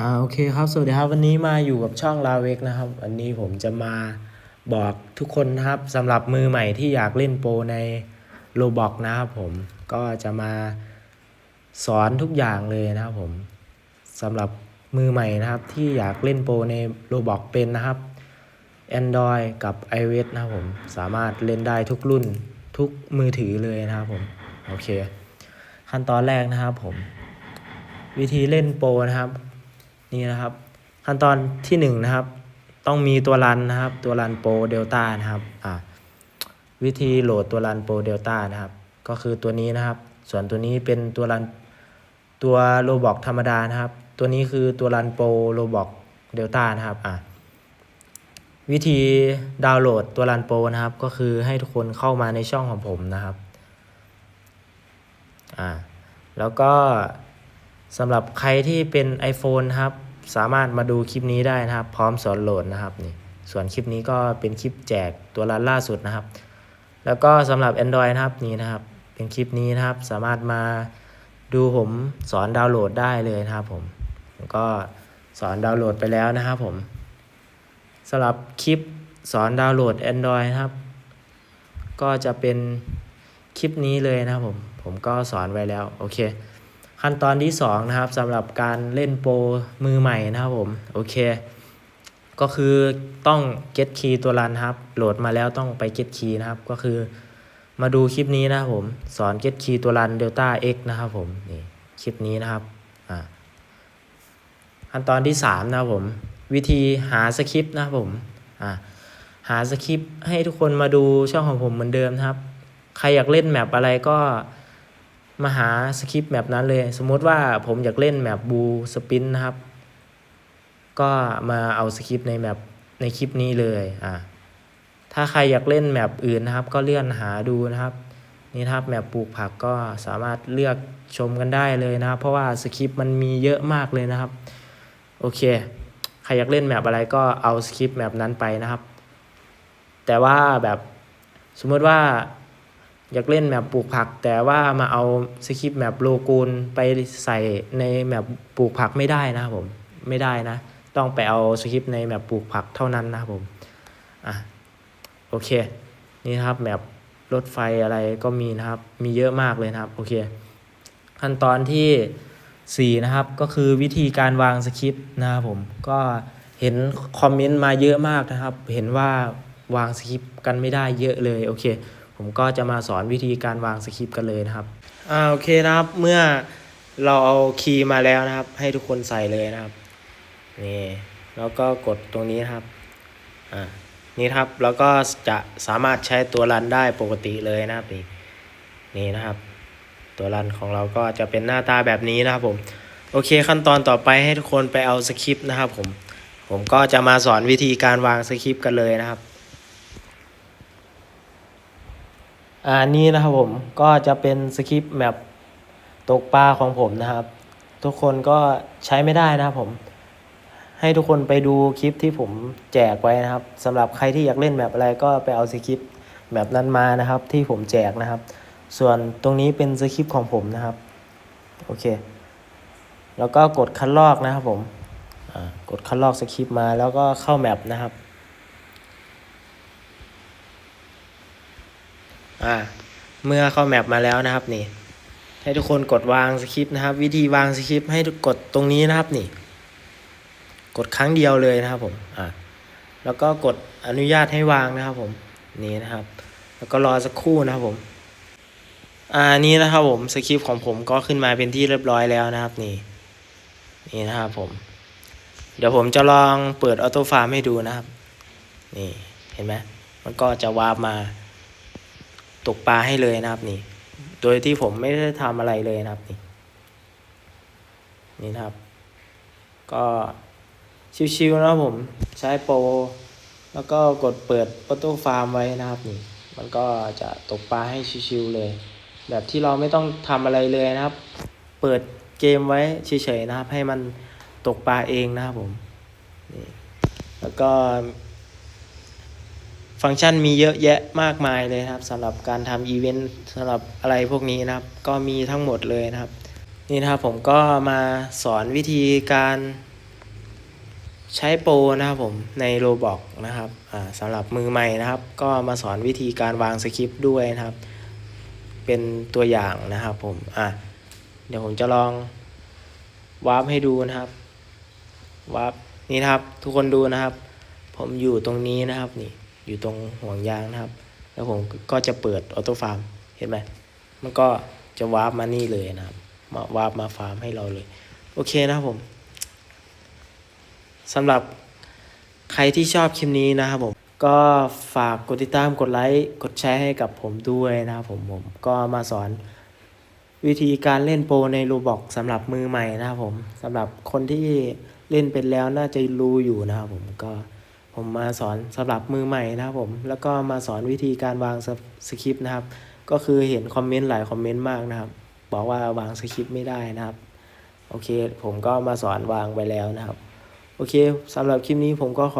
อ่าโอเคครับสวัสดีครับวันนี้มาอยู่กับช่องลาเวกนะครับวันนี้ผมจะมาบอกทุกคนนะครับสำหรับมือใหม่ที่อยากเล่นโปรในโ o บอกนะครับผมก็จะมาสอนทุกอย่างเลยนะครับผมสำหรับมือใหม่นะครับที่อยากเล่นโปรในโ o บอกเป็นนะครับ Android กับ iOS นะครับผมสามารถเล่นได้ทุกรุ่นทุกมือถือเลยนะครับผมโอเค ขั้นตอนแรกนะครับผม วิธีเล่นโปรนะครับ นี่นะครับ ขั้นตอนที่หนึ่งนะครับ ต้องมีตัวรันนะครับ ตัวรันโปรเดลต้านะครับอ่าวิธีโหลดตัวรันโปรเดลต้านะครับ ก็คือตัวนี้นะครับ ส่วนตัวนี้เป็นตัวรันตัวโรบอกธรรมดานะครับ ตัวนี้คือตัวรันโปรโรบอกเดลต้านะครับอ่าวิธีดาวน์โหลดตัวรันโปรนะครับ ก็คือให้ทุกคนเข้ามาในช่องของผมนะครับอ่าแล้วก็ สำหรับใครที่เป็น iPhone นครับ สามารถมาดูคลิปนี้ได้นะครับ พร้อมสอนโหลดนะครับนี่ส่วนคลิปนี้ก็เป็นคลิปแจกตัวรันล่าสุดนะครับ แล้วก็สำหรับ Android นะครับนี่นะครับ เป็นคลิปนี้นะครับ สามารถมาดูผมสอนดาวน์โหลดได้เลยนะครับผมผมก็สอนดาวน์โหลดไปแล้วนะครับผมสำหรับคลิปสอนดาวน์โหลด Android นะครับ ก็จะเป็นคลิปนี้เลยนะครับผม ผมก็สอนไว้แล้ว โอเค ขั้นตอนที่2นะครับสำหรับการเล่นโปรมือใหม่นะครับผมโอเค ก็คือต้อง get key ตัวรันครับ โหลดมาแล้วต้องไป get key นะครับก็คือ มาดูคลิปนี้นะครับผมสอน get key ตัวรัน delta x นะครับผมนี่คลิปนี้นะครับอ่าขั้นตอนที่ 3 นะครับผม วิธีหาสคริปต์นะครับผมอ่าหาสคริปต์ให้ทุกคนมาดูช่องของผมเหมือนเดิมนะครับ ใครอยากเล่นแมปอะไรก็ มาหาสคริปต์แมปนั้นเลย สมมุติว่าผมอยากเล่นแมปบูสปินนะครับ ก็มาเอาสคริปต์ในแมปในคลิปนี้เลยอ่าถ้าใครอยากเล่นแมปอื่นนะครับ ก็เลื่อนหาดูนะครับ นี่ครับแมปปลูกผักก็สามารถเลือกชมกันได้เลยนะครับ เพราะว่าสคริปต์มันมีเยอะมากเลยนะครับ โอเค ใครอยากเล่นแมปอะไรก็เอาสคริปต์แมปนั้นไปนะครับ แต่ว่าแบบสมมติว่า อยากเล่นแมปปลูกผัก แต่ว่ามาเอาสคริปต์แมปโลกูลไปใส่ในแมปปลูกผักไม่ได้นะครับผมไม่ได้นะ ต้องไปเอาสคริปต์ในแมปปลูกผักเท่านั้นนะครับผมอะโอเค นี่ครับแมปรถไฟอะไรก็มีนะครับ มีเยอะมากเลยนะครับโอเค ขั้นตอนที่ 4 นะครับ ก็คือวิธีการวางสคริปต์นะครับผมก็เห็นคอมเมนต์มาเยอะมากนะครับ เห็นว่าวางสคริปต์กันไม่ได้เยอะเลยโอเค ผมก็จะมาสอนวิธีการวางสคริปต์กันเลยนะครับอ่าโอเคนะครับ เมื่อเราเอาคีย์มาแล้วนะครับ ให้ทุกคนใส่เลยนะครับนี่แล้วก็กดตรงนี้นะครับอ่านี่ครับแล้วก็จะสามารถใช้ตัวรันได้ปกติเลยนะครับนี่นี่นะครับ ตัวรันของเราก็จะเป็นหน้าตาแบบนี้นะครับผมโอเคขั้นตอนต่อไปให้ทุกคนไปเอาสคริปต์นะครับผมผมก็จะมาสอนวิธีการวางสคริปต์กันเลยนะครับ อ่านี่นะครับผมก็จะเป็นสคริปต์แบบตกปลาของผมนะครับ ทุกคนก็ใช้ไม่ได้นะครับผม ให้ทุกคนไปดูคลิปที่ผมแจกไว้นะครับสำหรับใครที่อยากเล่นแบบอะไรก็ไปเอาสคริปต์แบบนั้นมานะครับ ที่ผมแจกนะครับ ส่วนตรงนี้เป็นสคริปต์ของผมนะครับโอเค แล้วก็กดคัดลอกนะครับผมกดคัดลอกสคริปต์มาแล้วก็เข้าแมปนะครับ อ่าเมื่อเข้าแมปมาแล้วนะครับนี่ ให้ทุกคนกดวางสคริปต์นะครับ วิธีวางสคริปต์ให้กดตรงนี้นะครับนี่ กดครั้งเดียวเลยนะครับผมอ่าแล้วก็กดอนุญาตให้วางนะครับผมนี่นะครับ แล้วก็รอสักครู่นะครับผมอ่านี่นะครับผมสคริปต์ของผมก็ขึ้นมาเป็นที่เรียบร้อยแล้วนะครับนี่นี่นะครับผม เดี๋ยวผมจะลองเปิดออโต้ฟาร์มให้ดูนะครับ นี่เห็นไหมมันก็จะวาร์ปมา ตกปลาให้เลยนะครับนี่ โดยที่ผมไม่ได้ทำอะไรเลยนะครับนี่นี่นะครับ ก็ชิวๆนะครับผมใช้โปรแล้วก็กดเปิดออโต้ฟาร์มไว้นะครับนี่ มันก็จะตกปลาให้ชิวๆเลย แบบที่เราไม่ต้องทำอะไรเลยนะครับ เปิดเกมไว้เฉยๆนะครับ ให้มันตกปลาเองนะครับผมนี่แล้วก็ ฟังก์ชันมีเยอะแยะมากมายเลยครับสำหรับการทำอีเวนต์สำหรับอะไรพวกนี้นะครับ ก็มีทั้งหมดเลยนะครับ นี่นะครับผมก็มาสอนวิธีการใช้โปรนะครับผมในโรบอกนะครับอ่าสำหรับมือใหม่นะครับ ก็มาสอนวิธีการวางสคริปต์ด้วยนะครับ เป็นตัวอย่างนะครับผมอะเดี๋ยวผมจะลองวาร์ปให้ดูนะครับวาร์ปนี่นะครับทุกคนดูนะครับ ผมอยู่ตรงนี้นะครับนี่ อยู่ตรงห่วงยางนะครับ แล้วผมก็จะเปิดออโต้ฟาร์มเห็นไหมมันก็จะวาร์ปมานี่เลยนะครับ มาวาร์ปมาฟาร์มให้เราเลย โอเคนะครับผมสำหรับใครที่ชอบคลิปนี้นะครับผมก็ฝากกดติดตามกดไลค์กดแชร์ให้กับผมด้วยนะครับผมผมก็มาสอนวิธีการเล่นโปรในรูบอกสำหรับมือใหม่นะครับผมสำหรับคนที่เล่นเป็นแล้วน่าจะรู้อยู่นะครับผมก็ ผมมาสอนสำหรับมือใหม่นะครับผม แล้วก็มาสอนวิธีการวางสสคริปต์นะครับ ก็คือเห็นคอมเมนต์หลายคอมเมนต์มากนะครับ บอกว่าวางสคริปต์ไม่ได้นะครับ โอเค ผมก็มาสอนวางไปแล้วนะครับ โอเคสำหรับคลิปนี้ผมก็ขอ